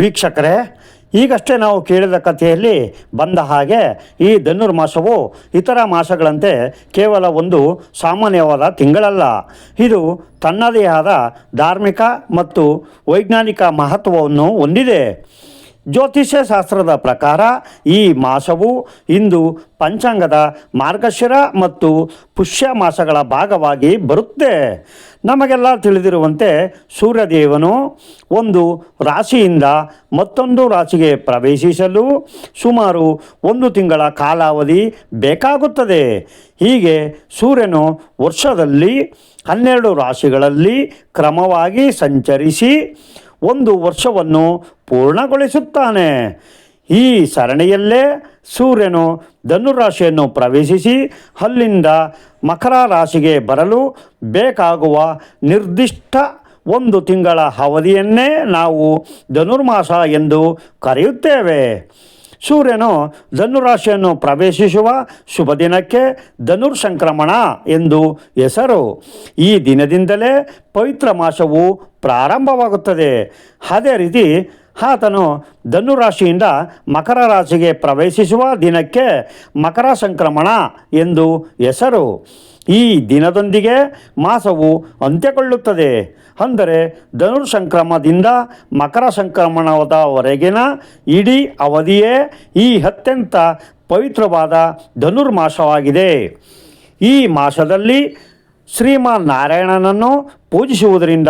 ವೀಕ್ಷಕರೇ, ಈಗಷ್ಟೇ ನಾವು ಕೇಳಿದ ಕಥೆಯಲ್ಲಿ ಬಂದ ಹಾಗೆ ಈ ಧನುರ್ಮಾಸವು ಇತರ ಮಾಸಗಳಂತೆ ಕೇವಲ ಒಂದು ಸಾಮಾನ್ಯವಾದ ತಿಂಗಳಲ್ಲ. ಇದು ತನ್ನದೇ ಆದ ಧಾರ್ಮಿಕ ಮತ್ತು ವೈಜ್ಞಾನಿಕ ಮಹತ್ವವನ್ನು ಹೊಂದಿದೆ. ಜ್ಯೋತಿಷ್ಯ ಶಾಸ್ತ್ರದ ಪ್ರಕಾರ ಈ ಮಾಸವು ಇಂದು ಪಂಚಾಂಗದ ಮಾರ್ಗಶಿರ ಮತ್ತು ಪುಷ್ಯ ಮಾಸಗಳ ಭಾಗವಾಗಿ ಬರುತ್ತೆ. ನಮಗೆಲ್ಲ ತಿಳಿದಿರುವಂತೆ ಸೂರ್ಯದೇವನು ಒಂದು ರಾಶಿಯಿಂದ ಮತ್ತೊಂದು ರಾಶಿಗೆ ಪ್ರವೇಶಿಸಲು ಸುಮಾರು ಒಂದು ತಿಂಗಳ ಕಾಲಾವಧಿ ಬೇಕಾಗುತ್ತದೆ. ಹೀಗೆ ಸೂರ್ಯನು ವರ್ಷದಲ್ಲಿ ಹನ್ನೆರಡು ರಾಶಿಗಳಲ್ಲಿ ಕ್ರಮವಾಗಿ ಸಂಚರಿಸಿ ಒಂದು ವರ್ಷವನ್ನು ಪೂರ್ಣಗೊಳಿಸುತ್ತಾನೆ. ಈ ಸರಣಿಯಲ್ಲೇ ಸೂರ್ಯನು ಧನುರಾಶಿಯನ್ನು ಪ್ರವೇಶಿಸಿ ಅಲ್ಲಿಂದ ಮಕರ ರಾಶಿಗೆ ಬರಲು ಬೇಕಾಗುವ ನಿರ್ದಿಷ್ಟ ಒಂದು ತಿಂಗಳ ಅವಧಿಯನ್ನೇ ನಾವು ಧನುರ್ಮಾಸ ಎಂದು ಕರೆಯುತ್ತೇವೆ. ಸೂರ್ಯನು ಧನುರಾಶಿಯನ್ನು ಪ್ರವೇಶಿಸುವ ಶುಭ ದಿನಕ್ಕೆ ಧನುರ್ ಸಂಕ್ರಮಣ ಎಂದು ಹೆಸರು. ಈ ದಿನದಿಂದಲೇ ಪವಿತ್ರ ಮಾಸವು ಪ್ರಾರಂಭವಾಗುತ್ತದೆ. ಅದೇ ರೀತಿ ಆತನು ಧನುರಾಶಿಯಿಂದ ಮಕರ ರಾಶಿಗೆ ಪ್ರವೇಶಿಸುವ ದಿನಕ್ಕೆ ಮಕರ ಸಂಕ್ರಮಣ ಎಂದು ಹೆಸರು. ಈ ದಿನದೊಂದಿಗೆ ಮಾಸವು ಅಂತ್ಯಗೊಳ್ಳುತ್ತದೆ. ಅಂದರೆ ಧನುರ್ ಸಂಕ್ರಮದಿಂದ ಮಕರ ಸಂಕ್ರಮಣದವರೆಗಿನ ಇಡೀ ಅವಧಿಯೇ ಈ ಅತ್ಯಂತ ಪವಿತ್ರವಾದ ಧನುರ್ಮಾಸವಾಗಿದೆ ಈ ಮಾಸದಲ್ಲಿ ಶ್ರೀಮಾನ್ ನಾರಾಯಣನನ್ನು ಪೂಜಿಸುವುದರಿಂದ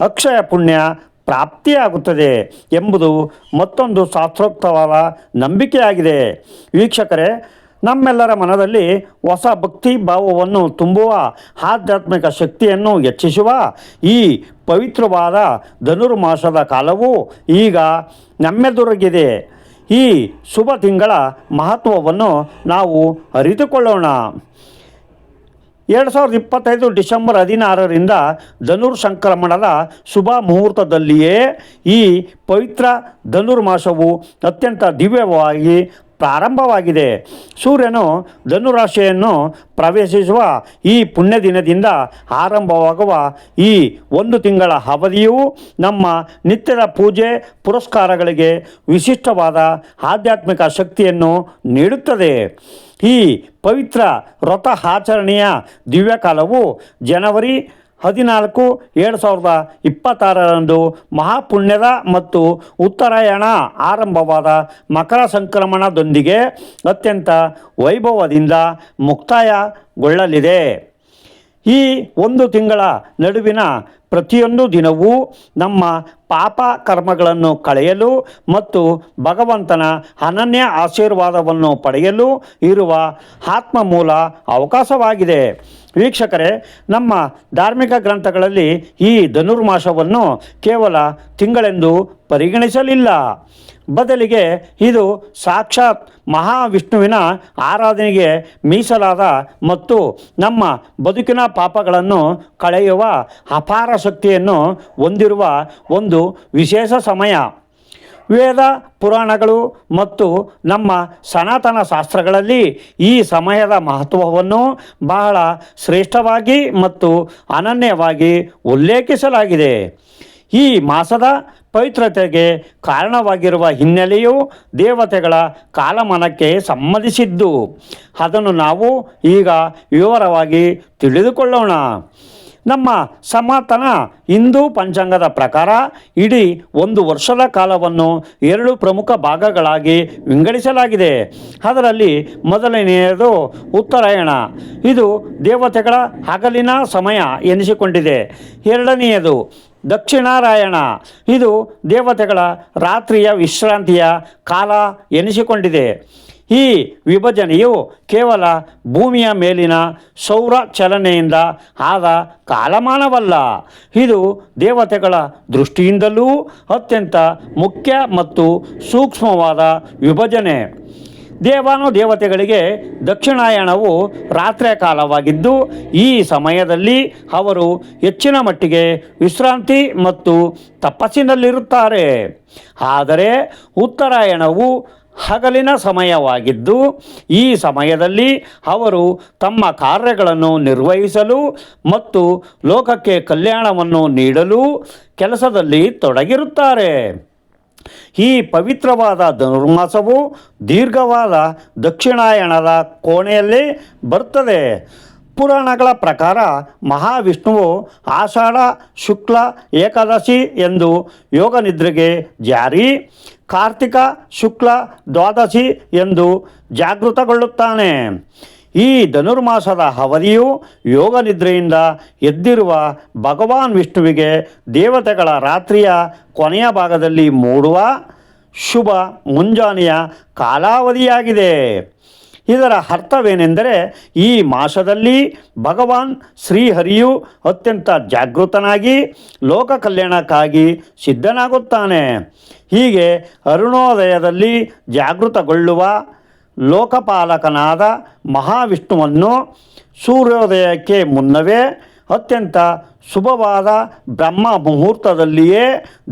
ಅಕ್ಷಯ ಪುಣ್ಯ ಪ್ರಾಪ್ತಿಯಾಗುತ್ತದೆ ಎಂಬುದು ಮತ್ತೊಂದು ಶಾಸ್ತ್ರೋಕ್ತವಾದ ನಂಬಿಕೆಯಾಗಿದೆ. ವೀಕ್ಷಕರೇ, ನಮ್ಮೆಲ್ಲರ ಮನದಲ್ಲಿ ಹೊಸ ಭಕ್ತಿ ಭಾವವನ್ನು ತುಂಬುವ ಆಧ್ಯಾತ್ಮಿಕ ಶಕ್ತಿಯನ್ನು ಹೆಚ್ಚಿಸುವ ಈ ಪವಿತ್ರವಾದ ಧನುರ್ಮಾಸದ ಕಾಲವು ಈಗ ನಮ್ಮೆದುರಿಗಿದೆ. ಈ ಶುಭ ತಿಂಗಳ ಮಹತ್ವವನ್ನು ನಾವು ಅರಿತುಕೊಳ್ಳೋಣ. ಎರಡು ಸಾವಿರದ ಇಪ್ಪತ್ತೈದು ಡಿಸೆಂಬರ್ ಹದಿನಾರರಿಂದ ಧನುರ್ ಸಂಕ್ರಮಣದ ಶುಭ ಮುಹೂರ್ತದಲ್ಲಿಯೇ ಈ ಪವಿತ್ರ ಧನುರ್ಮಾಸವು ಅತ್ಯಂತ ದಿವ್ಯವಾಗಿ ಪ್ರಾರಂಭವಾಗಿದೆ. ಸೂರ್ಯನು ಧನುರಾಶಿಯನ್ನು ಪ್ರವೇಶಿಸುವ ಈ ಪುಣ್ಯ ದಿನದಿಂದ ಆರಂಭವಾಗುವ ಈ ಒಂದು ತಿಂಗಳ ಅವಧಿಯು ನಮ್ಮ ನಿತ್ಯದ ಪೂಜೆ, ಪುರಸ್ಕಾರಗಳಿಗೆ ವಿಶಿಷ್ಟವಾದ ಆಧ್ಯಾತ್ಮಿಕ ಶಕ್ತಿಯನ್ನು ನೀಡುತ್ತದೆ. ಈ ಪವಿತ್ರ ವ್ರತ ಆಚರಣೆಯ ದಿವ್ಯಕಾಲವು ಜನವರಿ ಹದಿನಾಲ್ಕು ಎರಡು ಸಾವಿರದ ಇಪ್ಪತ್ತಾರರಂದು ಮಹಾಪುಣ್ಯದ ಮತ್ತು ಉತ್ತರಾಯಣ ಆರಂಭವಾದ ಮಕರ ಸಂಕ್ರಮಣದೊಂದಿಗೆ ಅತ್ಯಂತ ವೈಭವದಿಂದ ಮುಕ್ತಾಯಗೊಳ್ಳಲಿದೆ. ಈ ಒಂದು ತಿಂಗಳ ನಡುವಿನ ಪ್ರತಿಯೊಂದು ದಿನವೂ ನಮ್ಮ ಪಾಪ ಕರ್ಮಗಳನ್ನು ಕಳೆಯಲು ಮತ್ತು ಭಗವಂತನ ಅನನ್ಯ ಆಶೀರ್ವಾದವನ್ನು ಪಡೆಯಲು ಇರುವ ಆತ್ಮ ಮೂಲ ಅವಕಾಶವಾಗಿದೆ. ವೀಕ್ಷಕರೇ, ನಮ್ಮ ಧಾರ್ಮಿಕ ಗ್ರಂಥಗಳಲ್ಲಿ ಈ ಧನುರ್ಮಾಸವನ್ನು ಕೇವಲ ತಿಂಗಳೆಂದು ಪರಿಗಣಿಸಲಿಲ್ಲ. ಬದಲಿಗೆ ಇದು ಸಾಕ್ಷಾತ್ ಮಹಾವಿಷ್ಣುವಿನ ಆರಾಧನೆಗೆ ಮೀಸಲಾದ ಮತ್ತು ನಮ್ಮ ಬದುಕಿನ ಪಾಪಗಳನ್ನು ಕಳೆಯುವ ಅಪಾರ ಶಕ್ತಿಯನ್ನು ಹೊಂದಿರುವ ಒಂದು ವಿಶೇಷ ಸಮಯ. ವೇದ ಪುರಾಣಗಳು ಮತ್ತು ನಮ್ಮ ಸನಾತನ ಶಾಸ್ತ್ರಗಳಲ್ಲಿ ಈ ಸಮಯದ ಮಹತ್ವವನ್ನು ಬಹಳ ಶ್ರೇಷ್ಠವಾಗಿ ಮತ್ತು ಅನನ್ಯವಾಗಿ ಉಲ್ಲೇಖಿಸಲಾಗಿದೆ. ಈ ಮಾಸದ ಪವಿತ್ರತೆಗೆ ಕಾರಣವಾಗಿರುವ ಹಿನ್ನೆಲೆಯು ದೇವತೆಗಳ ಕಾಲಮಾನಕ್ಕೆ ಸಂಬಂಧಿಸಿದ್ದು. ಅದನ್ನು ನಾವು ಈಗ ವಿವರವಾಗಿ ತಿಳಿದುಕೊಳ್ಳೋಣ. ನಮ್ಮ ಸಮಾತನ ಹಿಂದೂ ಪಂಚಾಂಗದ ಪ್ರಕಾರ ಇಡೀ ಒಂದು ವರ್ಷದ ಕಾಲವನ್ನು ಎರಡು ಪ್ರಮುಖ ಭಾಗಗಳಾಗಿ ವಿಂಗಡಿಸಲಾಗಿದೆ. ಅದರಲ್ಲಿ ಮೊದಲನೆಯದು ಉತ್ತರಾಯಣ. ಇದು ದೇವತೆಗಳ ಹಗಲಿನ ಸಮಯ ಎನಿಸಿಕೊಂಡಿದೆ. ಎರಡನೆಯದು ದಕ್ಷಿಣಾರಾಯಣ. ಇದು ದೇವತೆಗಳ ರಾತ್ರಿಯ ವಿಶ್ರಾಂತಿಯ ಕಾಲ ಎನಿಸಿಕೊಂಡಿದೆ. ಈ ವಿಭಜನೆಯು ಕೇವಲ ಭೂಮಿಯ ಮೇಲಿನ ಸೌರ ಚಲನೆಯಿಂದ ಆದ ಕಾಲಮಾನವಲ್ಲ. ಇದು ದೇವತೆಗಳ ದೃಷ್ಟಿಯಿಂದಲೂ ಅತ್ಯಂತ ಮುಖ್ಯ ಮತ್ತು ಸೂಕ್ಷ್ಮವಾದ ವಿಭಜನೆ. ದೇವಾನು ದೇವತೆಗಳಿಗೆ ದಕ್ಷಿಣಾಯಣವು ರಾತ್ರಿಯ ಕಾಲವಾಗಿದ್ದು, ಈ ಸಮಯದಲ್ಲಿ ಅವರು ಹೆಚ್ಚಿನ ಮಟ್ಟಿಗೆ ವಿಶ್ರಾಂತಿ ಮತ್ತು ತಪಸ್ಸಿನಲ್ಲಿರುತ್ತಾರೆ. ಆದರೆ ಉತ್ತರಾಯಣವು ಹಗಲಿನ ಸಮಯವಾಗಿದ್ದು ಈ ಸಮಯದಲ್ಲಿ ಅವರು ತಮ್ಮ ಕಾರ್ಯಗಳನ್ನು ನಿರ್ವಹಿಸಲು ಮತ್ತು ಲೋಕಕ್ಕೆ ಕಲ್ಯಾಣವನ್ನು ನೀಡಲು ಕೆಲಸದಲ್ಲಿ ತೊಡಗಿರುತ್ತಾರೆ. ಈ ಪವಿತ್ರವಾದ ಧನುರ್ಮಾಸವು ದೀರ್ಘವಾದ ದಕ್ಷಿಣಾಯಣದ ಕೋಣೆಯಲ್ಲಿ ಬರ್ತದೆ ಪುರಾಣಗಳ ಪ್ರಕಾರ ಮಹಾವಿಷ್ಣುವು ಆಷಾಢ, ಶುಕ್ಲ, ಏಕಾದಶಿ ಎಂದು ಯೋಗ ನಿದ್ರೆಗೆ ಜಾರಿ. ಕಾರ್ತಿಕ, ಶುಕ್ಲ, ದ್ವಾದಶಿ ಎಂದು ಜಾಗೃತಗೊಳ್ಳುತ್ತಾನೆ. ಈ ಧನುರ್ಮಾಸದ ಅವಧಿಯು ಯೋಗ ನಿದ್ರೆಯಿಂದ ಎದ್ದಿರುವ ಭಗವಾನ್ ವಿಷ್ಣುವಿಗೆ ದೇವತೆಗಳ ರಾತ್ರಿಯ ಕೊನೆಯ ಭಾಗದಲ್ಲಿ ಮೂಡುವ ಶುಭ ಮುಂಜಾನೆಯ ಕಾಲಾವಧಿಯಾಗಿದೆ. ಇದರ ಅರ್ಥವೇನೆಂದರೆ ಈ ಮಾಸದಲ್ಲಿ ಭಗವಾನ್ ಶ್ರೀಹರಿಯು ಅತ್ಯಂತ ಜಾಗೃತನಾಗಿ ಲೋಕ ಕಲ್ಯಾಣಕ್ಕಾಗಿ ಸಿದ್ಧನಾಗುತ್ತಾನೆ. ಹೀಗೆ ಅರುಣೋದಯದಲ್ಲಿ ಜಾಗೃತಗೊಳ್ಳುವ ಲೋಕಪಾಲಕನಾದ ಮಹಾವಿಷ್ಣುವನ್ನು ಸೂರ್ಯೋದಯಕ್ಕೆ ಮುನ್ನವೇ ಅತ್ಯಂತ ಶುಭವಾದ ಬ್ರಹ್ಮ ಮುಹೂರ್ತದಲ್ಲಿಯೇ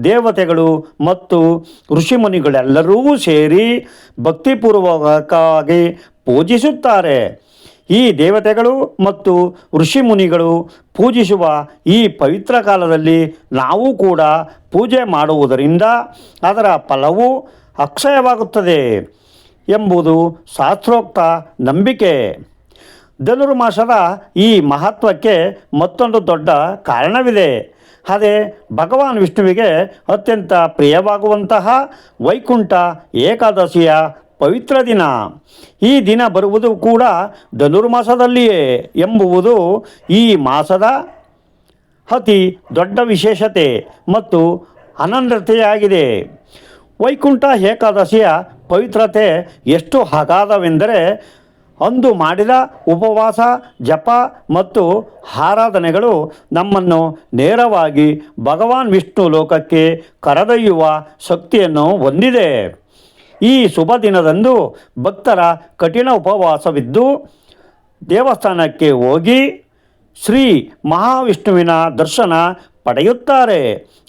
ದೇವತೆಗಳು ಮತ್ತು ಋಷಿಮುನಿಗಳೆಲ್ಲರೂ ಸೇರಿ ಭಕ್ತಿಪೂರ್ವಕವಾಗಿ ಪೂಜಿಸುತ್ತಾರೆ. ಈ ದೇವತೆಗಳು ಮತ್ತು ಋಷಿಮುನಿಗಳು ಪೂಜಿಸುವ ಈ ಪವಿತ್ರ ಕಾಲದಲ್ಲಿ ನಾವು ಕೂಡ ಪೂಜೆ ಮಾಡುವುದರಿಂದ ಅದರ ಫಲವು ಅಕ್ಷಯವಾಗುತ್ತದೆ ಎಂಬುದು ಶಾಸ್ತ್ರೋಕ್ತ ನಂಬಿಕೆ. ಧನುರ್ಮಾಸದ ಈ ಮಹತ್ವಕ್ಕೆ ಮತ್ತೊಂದು ದೊಡ್ಡ ಕಾರಣವಿದೆ. ಅದೇ ಭಗವಾನ್ ವಿಷ್ಣುವಿಗೆ ಅತ್ಯಂತ ಪ್ರಿಯವಾಗುವಂತಹ ವೈಕುಂಠ ಏಕಾದಶಿಯ ಪವಿತ್ರ ದಿನ. ಈ ದಿನ ಬರುವುದು ಕೂಡ ಧನುರ್ಮಾಸದಲ್ಲಿಯೇ ಎಂಬುವುದು ಈ ಮಾಸದ ಅತಿ ದೊಡ್ಡ ವಿಶೇಷತೆ ಮತ್ತು ಅನನ್ಯತೆಯಾಗಿದೆ. ವೈಕುಂಠ ಏಕಾದಶಿಯ ಪವಿತ್ರತೆ ಎಷ್ಟು ಅಗಾಧವೆಂದರೆ ಅಂದು ಮಾಡಿದ ಉಪವಾಸ, ಜಪ ಮತ್ತು ಆರಾಧನೆಗಳು ನಮ್ಮನ್ನು ನೇರವಾಗಿ ಭಗವಾನ್ ವಿಷ್ಣು ಲೋಕಕ್ಕೆ ಕರೆದೊಯ್ಯುವ ಶಕ್ತಿಯನ್ನು ಹೊಂದಿದೆ. ಈ ಶುಭ ದಿನದಂದು ಭಕ್ತರ ಕಠಿಣ ಉಪವಾಸವಿದ್ದು ದೇವಸ್ಥಾನಕ್ಕೆ ಹೋಗಿ ಶ್ರೀ ಮಹಾವಿಷ್ಣುವಿನ ದರ್ಶನ ಪಡೆಯುತ್ತಾರೆ.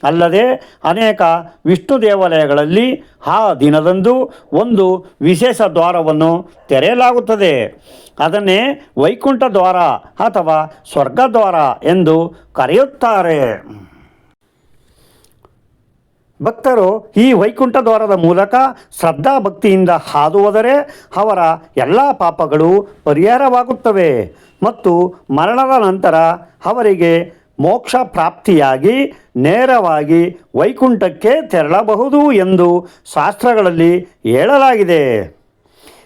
ಅಲ್ಲದೆ ಅನೇಕ ವಿಷ್ಣು ದೇವಾಲಯಗಳಲ್ಲಿ ಆ ದಿನದಂದು ಒಂದು ವಿಶೇಷ ದ್ವಾರವನ್ನು ತೆರೆಯಲಾಗುತ್ತದೆ. ಅದನ್ನೇ ವೈಕುಂಠ ದ್ವಾರ ಅಥವಾ ಸ್ವರ್ಗದ್ವಾರ ಎಂದು ಕರೆಯುತ್ತಾರೆ. ಭಕ್ತರು ಈ ವೈಕುಂಠ ದ್ವಾರದ ಮೂಲಕ ಶ್ರದ್ಧಾ ಭಕ್ತಿಯಿಂದ ಹಾದು ಅವರ ಎಲ್ಲ ಪಾಪಗಳು ಪರಿಹಾರವಾಗುತ್ತವೆ. ಮತ್ತು ಮರಣದ ನಂತರ ಅವರಿಗೆ ಮೋಕ್ಷ ಪ್ರಾಪ್ತಿಯಾಗಿ ನೇರವಾಗಿ ವೈಕುಂಠಕ್ಕೆ ತೆರಳಬಹುದು ಎಂದು ಶಾಸ್ತ್ರಗಳಲ್ಲಿ ಹೇಳಲಾಗಿದೆ.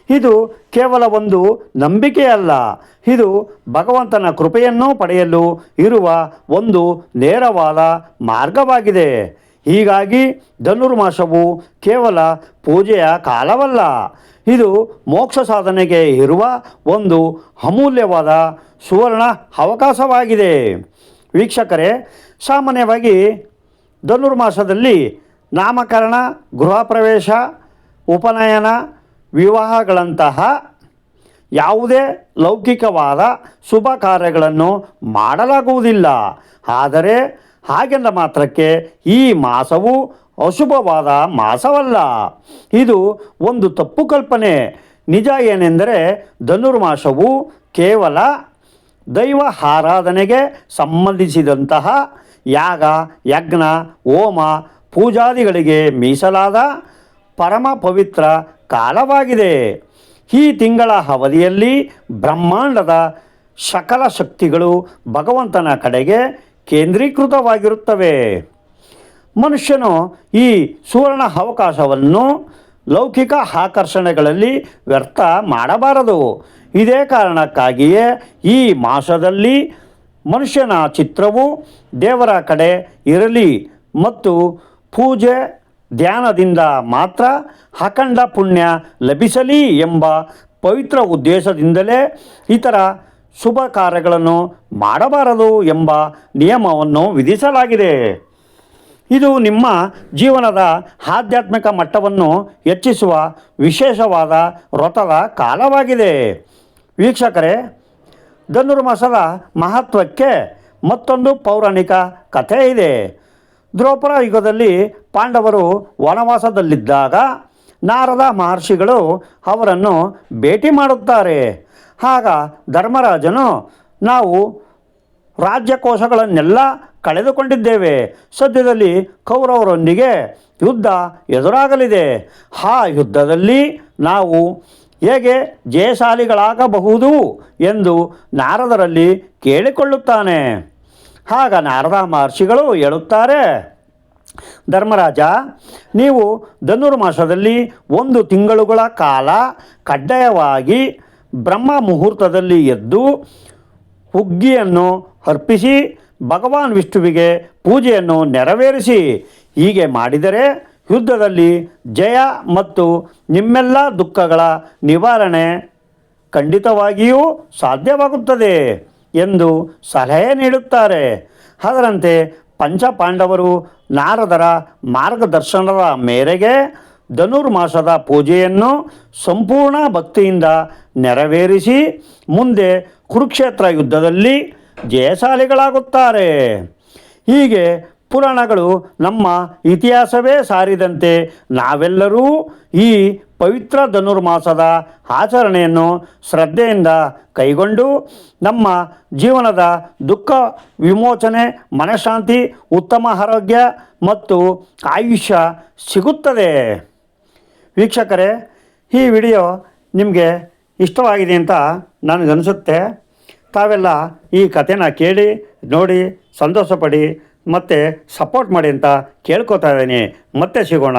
ಇದು ಕೇವಲ ಒಂದು ನಂಬಿಕೆಯಲ್ಲ ಇದು ಭಗವಂತನ ಕೃಪೆಯನ್ನು ಪಡೆಯಲು ಇರುವ ಒಂದು ನೇರವಾದ ಮಾರ್ಗವಾಗಿದೆ. ಹೀಗಾಗಿ ಧನುರ್ಮಾಸವು ಕೇವಲ ಪೂಜೆಯ ಕಾಲವಲ್ಲ. ಇದು ಮೋಕ್ಷ ಸಾಧನೆಗೆ ಇರುವ ಒಂದು ಅಮೂಲ್ಯವಾದ ಸುವರ್ಣ ಅವಕಾಶವಾಗಿದೆ. ವೀಕ್ಷಕರೇ, ಸಾಮಾನ್ಯವಾಗಿ ಧನುರ್ಮಾಸದಲ್ಲಿ ನಾಮಕರಣ ಗೃಹ ಪ್ರವೇಶ ಉಪನಯನ, ವಿವಾಹಗಳಂತಹ ಯಾವುದೇ ಲೌಕಿಕವಾದ ಶುಭ ಕಾರ್ಯಗಳನ್ನು ಮಾಡಲಾಗುವುದಿಲ್ಲ. ಆದರೆ ಹಾಗೆಂದ ಮಾತ್ರಕ್ಕೆ ಈ ಮಾಸವು ಅಶುಭವಾದ ಮಾಸವಲ್ಲ. ಇದು ಒಂದು ತಪ್ಪು ಕಲ್ಪನೆ. ನಿಜ ಏನೆಂದರೆ ಧನುರ್ಮಾಸವು ಕೇವಲ ದೈವ ಆರಾಧನೆಗೆ ಸಂಬಂಧಿಸಿದಂತಹ ಯಾಗ, ಯಜ್ಞ, ಹೋಮ, ಪೂಜಾದಿಗಳಿಗೆ ಮೀಸಲಾದ ಪರಮ ಪವಿತ್ರ ಕಾಲವಾಗಿದೆ. ಈ ತಿಂಗಳ ಅವಧಿಯಲ್ಲಿ ಬ್ರಹ್ಮಾಂಡದ ಸಕಲ ಶಕ್ತಿಗಳು ಭಗವಂತನ ಕಡೆಗೆ ಕೇಂದ್ರೀಕೃತವಾಗಿರುತ್ತವೆ. ಮನುಷ್ಯನು ಈ ಸುವರ್ಣ ಅವಕಾಶವನ್ನು ಲೌಕಿಕ ಆಕರ್ಷಣೆಗಳಲ್ಲಿ ವ್ಯರ್ಥ ಮಾಡಬಾರದು. ಇದೇ ಕಾರಣಕ್ಕಾಗಿಯೇ ಈ ಮಾಸದಲ್ಲಿ ಮನುಷ್ಯನ ಚಿತ್ರವು ದೇವರ ಕಡೆ ಇರಲಿ ಮತ್ತು ಪೂಜೆ ಧ್ಯಾನದಿಂದ ಮಾತ್ರ ಅಖಂಡ ಪುಣ್ಯ ಲಭಿಸಲಿ ಎಂಬ ಪವಿತ್ರ ಉದ್ದೇಶದಿಂದಲೇ ಇತರ ಶುಭ ಕಾರ್ಯಗಳನ್ನು ಮಾಡಬಾರದು ಎಂಬ ನಿಯಮವನ್ನು ವಿಧಿಸಲಾಗಿದೆ. ಇದು ನಿಮ್ಮ ಜೀವನದ ಆಧ್ಯಾತ್ಮಿಕ ಮಟ್ಟವನ್ನು ಹೆಚ್ಚಿಸುವ ವಿಶೇಷವಾದ ವ್ರತದ ಕಾಲವಾಗಿದೆ. ವೀಕ್ಷಕರೇ ಧನುರ್ಮಾಸದ ಮಹತ್ವಕ್ಕೆ ಮತ್ತೊಂದು ಪೌರಾಣಿಕ ಕಥೆ ಇದೆ. ದ್ರೌಪದ ಯುಗದಲ್ಲಿ ಪಾಂಡವರು ವನವಾಸದಲ್ಲಿದ್ದಾಗ ನಾರದ ಮಹರ್ಷಿಗಳು ಅವರನ್ನು ಭೇಟಿ ಮಾಡುತ್ತಾರೆ. ಆಗ ಧರ್ಮರಾಜನು ನಾವು ರಾಜ್ಯಕೋಶಗಳನ್ನೆಲ್ಲ ಕಳೆದುಕೊಂಡಿದ್ದೇವೆ. ಸದ್ಯದಲ್ಲಿ ಕೌರವರೊಂದಿಗೆ ಯುದ್ಧ ಎದುರಾಗಲಿದೆ. ಆ ಯುದ್ಧದಲ್ಲಿ ನಾವು ಹೇಗೆ ಜಯಶಾಲಿಗಳಾಗಬಹುದು ಎಂದು ನಾರದರಲ್ಲಿ ಕೇಳಿಕೊಳ್ಳುತ್ತಾನೆ. ಆಗ ನಾರದ ಮಹರ್ಷಿಗಳು ಹೇಳುತ್ತಾರೆ, ಧರ್ಮರಾಜ, ನೀವು ಧನುರ್ಮಾಸದಲ್ಲಿ ಒಂದು ತಿಂಗಳುಗಳ ಕಾಲ ಕಡ್ಡಾಯವಾಗಿ ಬ್ರಹ್ಮ ಮುಹೂರ್ತದಲ್ಲಿ ಎದ್ದು ಹುಗ್ಗಿಯನ್ನು ಅರ್ಪಿಸಿ ಭಗವಾನ್ ವಿಷ್ಣುವಿಗೆ ಪೂಜೆಯನ್ನು ನೆರವೇರಿಸಿ ಹೀಗೆ ಮಾಡಿದರೆ ಯುದ್ಧದಲ್ಲಿ ಜಯ ಮತ್ತು ನಿಮ್ಮೆಲ್ಲ ದುಃಖಗಳ ನಿವಾರಣೆ ಖಂಡಿತವಾಗಿಯೂ ಸಾಧ್ಯವಾಗುತ್ತದೆ ಎಂದು ಸಲಹೆ ನೀಡುತ್ತಾರೆ. ಅದರಂತೆ ಪಂಚಪಾಂಡವರು ನಾರದರ ಮಾರ್ಗದರ್ಶನದ ಮೇರೆಗೆ ಧನುರ್ಮಾಸದ ಪೂಜೆಯನ್ನು ಸಂಪೂರ್ಣ ಭಕ್ತಿಯಿಂದ ನೆರವೇರಿಸಿ ಮುಂದೆ ಕುರುಕ್ಷೇತ್ರ ಯುದ್ಧದಲ್ಲಿ ಜಯಶಾಲಿಗಳಾಗುತ್ತಾರೆ. ಹೀಗೆ ಪುರಾಣಗಳು ನಮ್ಮ ಇತಿಹಾಸವೇ ಸಾರಿದಂತೆ ನಾವೆಲ್ಲರೂ ಈ ಪವಿತ್ರ ಧನುರ್ಮಾಸದ ಆಚರಣೆಯನ್ನು ಶ್ರದ್ಧೆಯಿಂದ ಕೈಗೊಂಡು ನಮ್ಮ ಜೀವನದ ದುಃಖ ವಿಮೋಚನೆ, ಮನಃಶಾಂತಿ, ಉತ್ತಮ ಆರೋಗ್ಯ ಮತ್ತು ಆಯುಷ್ಯ ಸಿಗುತ್ತದೆ. ವೀಕ್ಷಕರೇ, ಈ ವಿಡಿಯೋ ನಿಮಗೆ ಇಷ್ಟವಾಗಿದೆ ಅಂತ ನನಗನ್ನಿಸುತ್ತೆ ತಾವೆಲ್ಲ ಈ ಕಥೆನ ಕೇಳಿ, ನೋಡಿ, ಸಂತೋಷಪಡಿ, ಮತ್ತು ಸಪೋರ್ಟ್ ಮಾಡಿ ಅಂತ ಕೇಳ್ಕೊತಾ ಇದ್ದೀನಿ. ಮತ್ತೆ ಸಿಗೋಣ.